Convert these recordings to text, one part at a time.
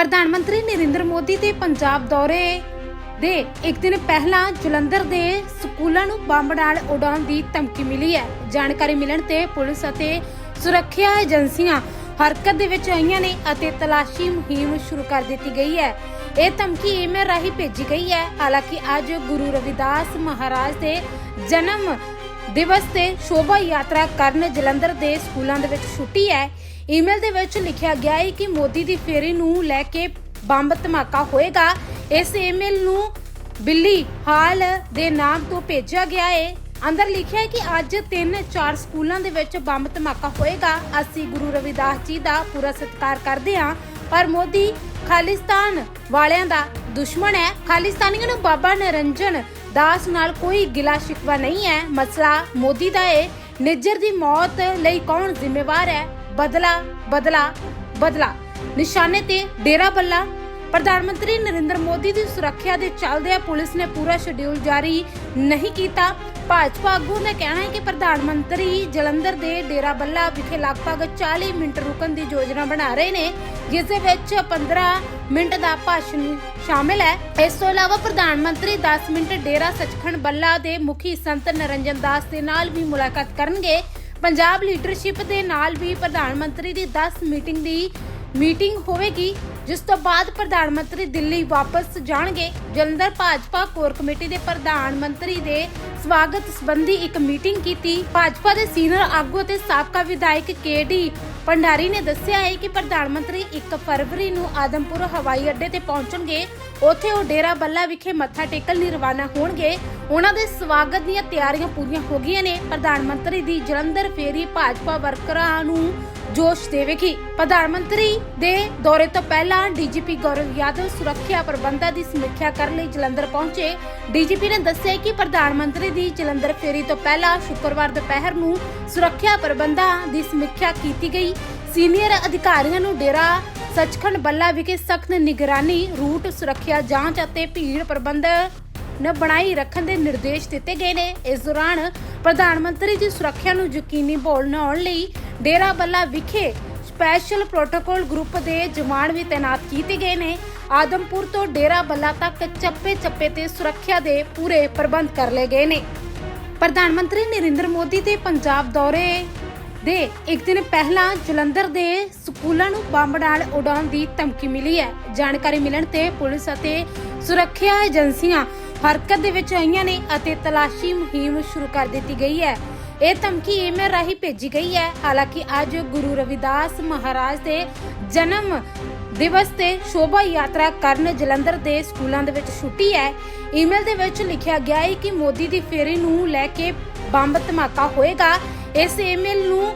ਪ੍ਰਧਾਨ ਮੰਤਰੀ ਨਰਿੰਦਰ ਮੋਦੀ ਦੇ ਪੰਜਾਬ ਦੌਰੇ ਦੇ ਇੱਕ ਦਿਨ ਪਹਿਲਾਂ ਜਲੰਧਰ ਦੇ ਸਕੂਲਾਂ ਨੂੰ ਬੰਬ ਨਾਲ ਉਡਾਉਣ ਦੀ ਧਮਕੀ ਮਿਲੀ ਹੈ। ਜਾਣਕਾਰੀ ਮਿਲਣ ਤੇ ਪੁਲਿਸ ਅਤੇ ਸੁਰੱਖਿਆ ਏਜੰਸੀਆਂ ਹਰਕਤ ਦੇ ਵਿੱਚ ਆਈਆਂ ਨੇ ਅਤੇ ਤਲਾਸ਼ੀ ਮੁਹਿੰਮ ਸ਼ੁਰੂ ਕਰ ਦਿੱਤੀ ਗਈ ਹੈ। ਇਹ ਧਮਕੀ ਈਮੇਲ ਰਾਹੀਂ ਭੇਜੀ ਗਈ ਹੈ। ਹਾਲਾਂਕਿ ਅੱਜ ਗੁਰੂ ਰਵਿਦਾਸ ਮਹਾਰਾਜ ਦੇ ਜਨਮ ਦਿਵਸ ਤੇ ਸ਼ੋਭਾ ਯਾਤਰਾ ਕਰਨ ਜਲੰਧਰ ਦੇ ਸਕੂਲਾਂ ਦੇ ਵਿੱਚ ਛੁੱਟੀ ਹੈ। ਈਮੇਲ ਦੇ ਵਿੱਚ ਲਿਖਿਆ ਗਿਆ ਹੈ ਕਿ ਮੋਦੀ ਦੀ ਫੇਰੀ ਨੂੰ ਲੈ ਕੇ ਬੰਬ ਧਮਾਕਾ ਹੋਏਗਾ। ਇਸ ਈਮੇਲ ਨੂੰ ਬਿੱਲੀ ਹਾਲ ਦੇ ਨਾਮ ਤੋਂ ਭੇਜਿਆ ਗਿਆ ਹੈ। ਅੰਦਰ ਲਿਖਿਆ ਹੈ ਕਿ ਅੱਜ 3-4 ਸਕੂਲਾਂ ਦੇ ਵਿੱਚ ਬੰਬ ਧਮਾਕਾ ਹੋਏਗਾ। ਅਸੀਂ ਗੁਰੂ ਰਵਿਦਾਸ ਜੀ ਦਾ ਪੂਰਾ ਸਤਿਕਾਰ ਕਰਦੇ ਹਾਂ। ਪਰ ਮੋਦੀ ਖਾਲਿਸਤਾਨ ਵਾਲਿਆਂ ਦਾ ਦੁਸ਼ਮਣ ਹੈ। ਖਾਲਿਸਤਾਨੀਆਂ ਨੂੰ ਬਾਬਾ ਨਰਿੰਜਨ ਦਾਸ ਨਾਲ ਕੋਈ ਗਿਲਾ ਸ਼ਿਕਵਾ ਨਹੀਂ ਹੈ। ਮਸਲਾ ਮੋਦੀ ਦਾ ਹੈ ਨਿੱਜਰ ਦੀ ਮੌਤ ਲਈ ਕੌਣ ਜ਼ਿੰਮੇਵਾਰ ਹੈ? ਬਦਲਾ ਬਦਲਾ ਬਦਲਾ। ਨਿਸ਼ਾਨੇ ਤੇ ਡੇਰਾ ਬੱਲਾ। ਪ੍ਰਧਾਨ ਮੰਤਰੀ ਨਰਿੰਦਰ ਮੋਦੀ ਦੀ ਸੁਰੱਖਿਆ ਦੇ ਚੱਲਦਿਆਂ ਪੁਲਿਸ ਨੇ ਪੂਰਾ ਸ਼ਡਿਊਲ ਜਾਰੀ ਨਹੀਂ ਕੀਤਾ। ਭਾਜਪਾ ਆਗੂ ਦਾ ਕਹਿਣਾ ਹੈ ਕਿ ਪ੍ਰਧਾਨ ਮੰਤਰੀ ਜਲੰਧਰ ਦੇ ਡੇਰਾ ਬੱਲਾ ਵਿਖੇ ਲਗਭਗ 40 ਮਿੰਟ ਰੁਕਣ ਦੀ ਯੋਜਨਾ ਬਣਾ ਰਹੇ ਨੇ, ਜਿਸ ਦੇ ਵਿੱਚ 15 ਮਿੰਟ ਦਾ ਭਾਸ਼ਣ ਸ਼ਾਮਿਲ ਹੈ। ਇਸ ਤੋਂ ਇਲਾਵਾ ਪ੍ਰਧਾਨ ਮੰਤਰੀ 10 ਮਿੰਟ ਡੇਰਾ ਸਚਖੰਡ ਬੱਲਾ ਦੇ ਮੁਖੀ ਸੰਤ ਨਰਿੰਜਨ ਦਾਸ ਦੇ ਨਾਲ ਵੀ ਮੁਲਾਕਾਤ ਕਰਨਗੇ। ਪੰਜਾਬ ਲੀਡਰਸ਼ਿਪ ਦੇ ਨਾਲ ਵੀ ਪ੍ਰਧਾਨ ਮੰਤਰੀ ਦੀ 10 ਮੀਟਿੰਗ ਦੀ ਮੀਟਿੰਗ ਹੋਵੇਗੀ, ਜਿਸ ਤੋਂ ਬਾਅਦ ਪ੍ਰਧਾਨ ਮੰਤਰੀ ਦਿੱਲੀ ਵਾਪਸ ਜਾਣਗੇ। ਜਲੰਧਰ ਭਾਜਪਾ ਕੋਰ ਕਮੇਟੀ ਦੇ ਪ੍ਰਧਾਨ ਮੰਤਰੀ ਦੇ ਸਵਾਗਤ ਸੰਬੰਧੀ ਇੱਕ ਮੀਟਿੰਗ ਕੀਤੀ। ਭਾਜਪਾ ਦੇ ਸੀਨੀਅਰ ਆਗੂ ਅਤੇ ਸਾਬਕਾ ਵਿਧਾਇਕ ਕੇਡੀ ਭੰਡਾਰੀ ਨੇ ਦੱਸਿਆ ਹੈ ਕਿ ਪ੍ਰਧਾਨ ਮੰਤਰੀ 1 ਫਰਵਰੀ ਨੂੰ ਆਦਮਪੁਰ ਹਵਾਈ ਅੱਡੇ ਤੇ ਪਹੁੰਚਣਗੇ। ਉੱਥੇ ਉਹ ਡੇਰਾ ਬੱਲਾ ਵਿਖੇ ਮੱਥਾ ਟੇਕਣ ਲਈ ਰਵਾਨਾ ਹੋਣਗੇ। ਉਹਨਾਂ ਦੇ ਸਵਾਗਤ ਦੀਆਂ ਤਿਆਰੀਆਂ ਪੂਰੀਆਂ ਹੋ ਗਈਆਂ ਨੇ। ਪ੍ਰਧਾਨ ਮੰਤਰੀ ਦੀ ਜਲੰਧਰ ਫੇਰੀ ਭਾਜਪਾ ਵਰਕਰਾਂ ਨੂੰ ਜੋਸ਼ ਦੇਵੇਗੀ। ਪ੍ਰਧਾਨ ਮੰਤਰੀ ਦੇ ਦੌਰੇ ਤੋਂ ਪਹਿਲਾਂ ਡੀਜੀਪੀ ਗੌਰਵ ਯਾਦਵ ਸੁਰੱਖਿਆ ਪ੍ਰਬੰਧਾਂ ਦੀ ਸਮੀਖਿਆ ਕਰਨ ਲਈ ਜਲੰਧਰ ਪਹੁੰਚੇ। ਡੀਜੀਪੀ ਨੇ ਦੱਸਿਆ ਕਿ ਪ੍ਰਧਾਨ ਮੰਤਰੀ ਦੀ ਜਲੰਧਰ ਫੇਰੀ ਤੋਂ ਪਹਿਲਾਂ ਸ਼ੁੱਕਰਵਾਰ ਦੁਪਹਿਰ ਨੂੰ ਸੁਰੱਖਿਆ ਪ੍ਰਬੰਧਾਂ ਦੀ ਸਮੀਖਿਆ ਕੀਤੀ ਗਈ। ਸੀਨੀਅਰ ਅਧਿਕਾਰੀਆਂ ਨੂੰ ਡੇਰਾ ਸੱਚਖੰਡ ਬੱਲਾ ਵਿਖੇ ਸਖਤ ਨਿਗਰਾਨੀ, ਰੂਟ ਸੁਰੱਖਿਆ ਜਾਂਚ ਅਤੇ ਭੀੜ ਪ੍ਰਬੰਧ ਨ ਬਣਾਈ ਰੱਖਣ ਦੇ ਨਿਰਦੇਸ਼ ਦਿੱਤੇ ਗਏ ਨੇ। ਇਸ ਦੌਰਾਨ ਪ੍ਰਧਾਨ ਮੰਤਰੀ ਦੀ ਸੁਰੱਖਿਆ ਨੂੰ ਯਕੀਨੀ ਬਣਾਉਣ ਲਈ ਡੇਰਾ ਬੱਲਾ ਵਿਖੇ ਸਪੈਸ਼ਲ ਪ੍ਰੋਟੋਕਾਲ ਗਰੁੱਪ ਦੇ ਜਵਾਨ ਵੀ ਤਾਇਨਾਤ ਕੀਤੇ ਗਏ ਨੇ। ਆਦਮਪੁਰ ਤੋਂ ਡੇਰਾ ਬੱਲਾ ਤੱਕ ਚੱਪੇ-ਚੱਪੇ ਤੇ ਸੁਰੱਖਿਆ ਦੇ ਪੂਰੇ ਪ੍ਰਬੰਧ ਕਰ ਲਏ ਗਏ ਨੇ। ਪ੍ਰਧਾਨ ਮੰਤਰੀ ਨਰਿੰਦਰ ਮੋਦੀ ਦੇ ਪੰਜਾਬ ਦੌਰੇ ਦੇ ਇੱਕ ਦਿਨ ਪਹਿਲਾਂ ਜਲੰਧਰ ਦੇ ਸਕੂਲਾਂ ਨੂੰ ਬੰਬ ਨਾਲ ਉਡਾਉਣ ਦੀ ਧਮਕੀ ਮਿਲੀ ਹੈ। ਜਾਣਕਾਰੀ ਮਿਲਣ ਤੇ ਪੁਲਿਸ ਅਤੇ ਸੁਰੱਖਿਆ ਏਜੰਸੀਆਂ ਹਰਕਤ ਦੇ ਵਿੱਚ ਆਈਆਂ ਨੇ ਅਤੇ ਤਲਾਸ਼ੀ ਮੁਹਿੰਮ ਸ਼ੁਰੂ ਕਰ ਦਿੱਤੀ ਗਈ ਹੈ। ਇਹ ਧਮਕੀ ਈਮੇਲ ਰਾਹੀਂ ਭੇਜੀ ਗਈ ਹੈ। ਹਾਲਾਂਕਿ ਅੱਜ ਗੁਰੂ ਰਵਿਦਾਸ ਮਹਾਰਾਜ ਦੇ ਜਨਮ ਦਿਵਸ ਤੇ ਸ਼ੋਭਾ ਯਾਤਰਾ ਕਰਨ ਜਲੰਧਰ ਦੇ ਸਕੂਲਾਂ ਦੇ ਵਿੱਚ ਛੁੱਟੀ ਹੈ। ਈਮੇਲ ਦੇ ਵਿੱਚ ਲਿਖਿਆ ਗਿਆ ਹੈ ਕਿ ਮੋਦੀ ਦੀ ਫੇਰੀ ਨੂੰ ਲੈ ਕੇ ਬੰਬ ਧਮਾਕਾ ਹੋਏਗਾ। ਇਸ ਈਮੇਲ ਨੂੰ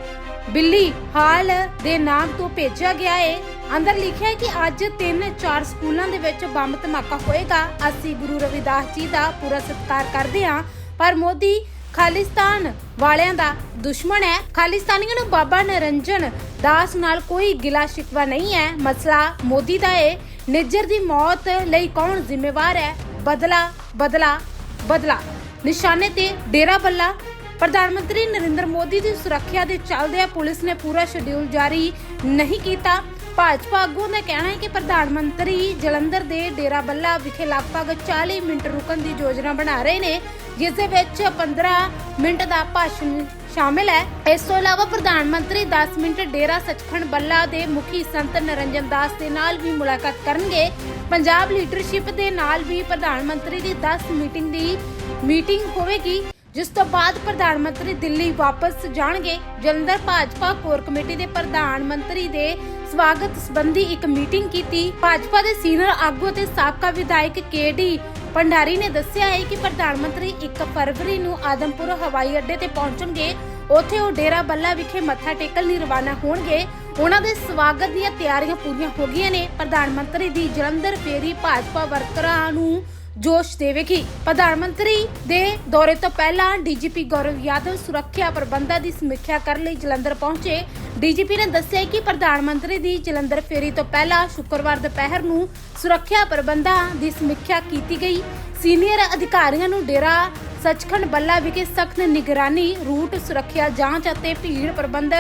ਬਿੱਲੀ ਹਾਲ ਦੇ ਨਾਮ ਤੋਂ ਭੇਜਿਆ ਗਿਆ ਹੈ। ਅੰਦਰ ਲਿਖਿਆ ਹੈ ਕਿ ਅੱਜ 3-4 ਸਕੂਲਾਂ ਦੇ ਵਿੱਚ ਬੰਬ ਧਮਾਕਾ ਹੋਏਗਾ। ਅਸੀਂ ਗੁਰੂ ਰਵਿਦਾਸ ਜੀ ਦਾ ਪੂਰਾ ਸਤਿਕਾਰ ਕਰਦੇ ਹਾਂ, ਪਰ ਮੋਦੀ ਖਾਲਿਸਤਾਨ ਵਾਲਿਆਂ ਦਾ ਦੁਸ਼ਮਣ ਹੈ। ਖਾਲਿਸਤਾਨੀਆਂ ਨੂੰ ਬਾਬਾ ਨਰਿੰਜਨ ਦਾਸ ਨਾਲ ਕੋਈ ਗਿਲਾ ਸ਼ਿਕਵਾ ਨਹੀਂ ਹੈ। ਮਸਲਾ ਮੋਦੀ ਦਾ ਹੈ ਨਿੱਜਰ ਦੀ ਮੌਤ ਲਈ ਕੌਣ ਜ਼ਿੰਮੇਵਾਰ ਹੈ? ਬਦਲਾ ਬਦਲਾ ਬਦਲਾ। ਨਿਸ਼ਾਨੇ ਤੇ ਡੇਰਾ ਬੱਲਾ। ਪ੍ਰਧਾਨ ਮੰਤਰੀ ਨਰਿੰਦਰ ਮੋਦੀ ਦੀ ਸੁਰੱਖਿਆ ਦੇ ਚੱਲਦਿਆਂ ਪੁਲਿਸ ਨੇ ਪੂਰਾ ਸ਼ਡਿਊਲ ਜਾਰੀ ਨਹੀਂ ਕੀਤਾ। ਭਾਜਪਾ ਆਗੂ ਦਾ ਕਹਿਣਾ ਹੈ ਕਿ ਪ੍ਰਧਾਨ ਮੰਤਰੀ ਜਲੰਧਰ ਦੇ ਡੇਰਾ ਬੱਲਾ ਵਿਖੇ ਲਗਭਗ 40 ਮਿੰਟ ਰੁਕਣ ਦੀ ਯੋਜਨਾ ਬਣਾ ਰਹੇ ਨੇ, ਜਿਸ ਦੇ ਵਿੱਚ 15 ਮਿੰਟ ਦਾ ਭਾਸ਼ਣ ਸ਼ਾਮਿਲ ਹੈ। ਇਸ ਤੋਂ ਇਲਾਵਾ ਪ੍ਰਧਾਨ ਮੰਤਰੀ 10 ਮਿੰਟ ਡੇਰਾ ਸਚਖੰਡ ਬੱਲਾ ਦੇ ਮੁਖੀ ਸੰਤ ਨਰਿੰਜਨ ਦਾਸ ਦੇ ਨਾਲ ਵੀ ਮੁਲਾਕਾਤ ਕਰਨਗੇ। ਪੰਜਾਬ ਲੀਡਰਸ਼ਿਪ ਦੇ ਨਾਲ ਵੀ ਪ੍ਰਧਾਨ ਮੰਤਰੀ ਦੀ 10 ਮੀਟਿੰਗ ਦੀ ਮੀਟਿੰਗ ਹੋਵੇਗੀ, ਜਿਸ ਤੋਂ ਬਾਅਦ ਪ੍ਰਧਾਨ ਮੰਤਰੀ ਦਿੱਲੀ ਵਾਪਸ ਜਾਣਗੇ। ਜਲੰਧਰ ਭਾਜਪਾ ਕੋਰ ਕਮੇਟੀ ਦੇ ਪ੍ਰਧਾਨ ਮੰਤਰੀ ਦੇ ਸਵਾਗਤ ਸੰਬੰਧੀ ਇੱਕ ਮੀਟਿੰਗ ਕੀਤੀ। ਭਾਜਪਾ ਦੇ ਸੀਨੀਅਰ ਆਗੂ ਅਤੇ ਸਾਬਕਾ ਵਿਧਾਇਕ ਕੇਡੀ ਭੰਡਾਰੀ ਨੇ ਦੱਸਿਆ ਹੈ ਕਿ ਪ੍ਰਧਾਨ ਮੰਤਰੀ 1 ਫਰਵਰੀ ਨੂੰ ਆਦਮਪੁਰ ਹਵਾਈ ਅੱਡੇ ਤੇ ਪਹੁੰਚਣਗੇ। ਉੱਥੇ ਉਹ ਡੇਰਾ ਬੱਲਾ ਵਿਖੇ ਮੱਥਾ ਟੇਕਣ ਲਈ ਰਵਾਨਾ ਹੋਣਗੇ। ਉਹਨਾਂ ਦੇ ਸਵਾਗਤ ਦੀਆਂ ਤਿਆਰੀਆਂ ਪੂਰੀਆਂ ਹੋ ਗਈਆਂ ਨੇ। ਪ੍ਰਧਾਨ ਮੰਤਰੀ ਦੀ ਜਲੰਧਰ ਫੇਰੀ ਭਾਜਪਾ ਵਰਕਰਾਂ ਨੂੰ ਜੋਸ਼ ਦੇਵੇਗੀ। ਪ੍ਰਧਾਨ ਮੰਤਰੀ ਦੇ ਦੌਰੇ ਤੋਂ ਪਹਿਲਾਂ ਡੀਜੀਪੀ ਗੌਰਵ ਯਾਦਵ ਸੁਰੱਖਿਆ ਪ੍ਰਬੰਧਾਂ ਦੀ ਸਮੀਖਿਆ ਕਰਨ ਲਈ ਜਲੰਧਰ ਪਹੁੰਚੇ। ਡੀਜੀਪੀ ਨੇ ਦੱਸਿਆ ਕਿ ਪ੍ਰਧਾਨ ਮੰਤਰੀ ਦੀ ਜਲੰਧਰ ਫੇਰੀ ਤੋਂ ਪਹਿਲਾਂ ਸ਼ੁੱਕਰਵਾਰ ਦੁਪਹਿਰ ਨੂੰ ਸੁਰੱਖਿਆ ਪ੍ਰਬੰਧਾਂ ਦੀ ਸਮੀਖਿਆ ਕੀਤੀ ਗਈ। ਸੀਨੀਅਰ ਅਧਿਕਾਰੀਆਂ ਨੂੰ ਡੇਰਾ ਸੱਚਖੰਡ ਬੱਲਾ ਵਿਖੇ ਸਖਤ ਨਿਗਰਾਨੀ, ਰੂਟ ਸੁਰੱਖਿਆ ਜਾਂਚ ਅਤੇ ਭੀੜ ਪ੍ਰਬੰਧ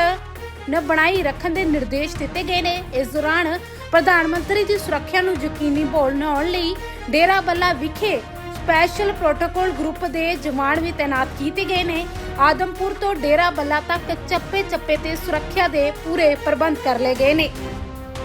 ਨ ਬਣਾਈ ਰੱਖਣ ਦੇ ਨਿਰਦੇਸ਼ ਦਿੱਤੇ ਗਏ ਨੇ। ਇਸ ਦੌਰਾਨ ਪ੍ਰਧਾਨ ਮੰਤਰੀ ਦੀ ਸੁਰੱਖਿਆ ਨੂੰ ਯਕੀਨੀ ਬਣਾਉਣ ਲਈ ਡੇਰਾ ਬੱਲਾ ਵਿਖੇ ਸਪੈਸ਼ਲ ਪ੍ਰੋਟੋਕੋਲ ਗਰੁੱਪ ਦੇ ਜਵਾਨ ਵੀ ਤਾਇਨਾਤ ਕੀਤੇ ਗਏ ਨੇ। ਆਦਮਪੁਰ ਤੋਂ ਡੇਰਾ ਬੱਲਾ ਤੱਕ ਚੱਪੇ ਚੱਪੇ ਤੇ ਸੁਰੱਖਿਆ ਦੇ ਪੂਰੇ ਪ੍ਰਬੰਧ ਕਰ ਲਏ ਗਏ ਨੇ।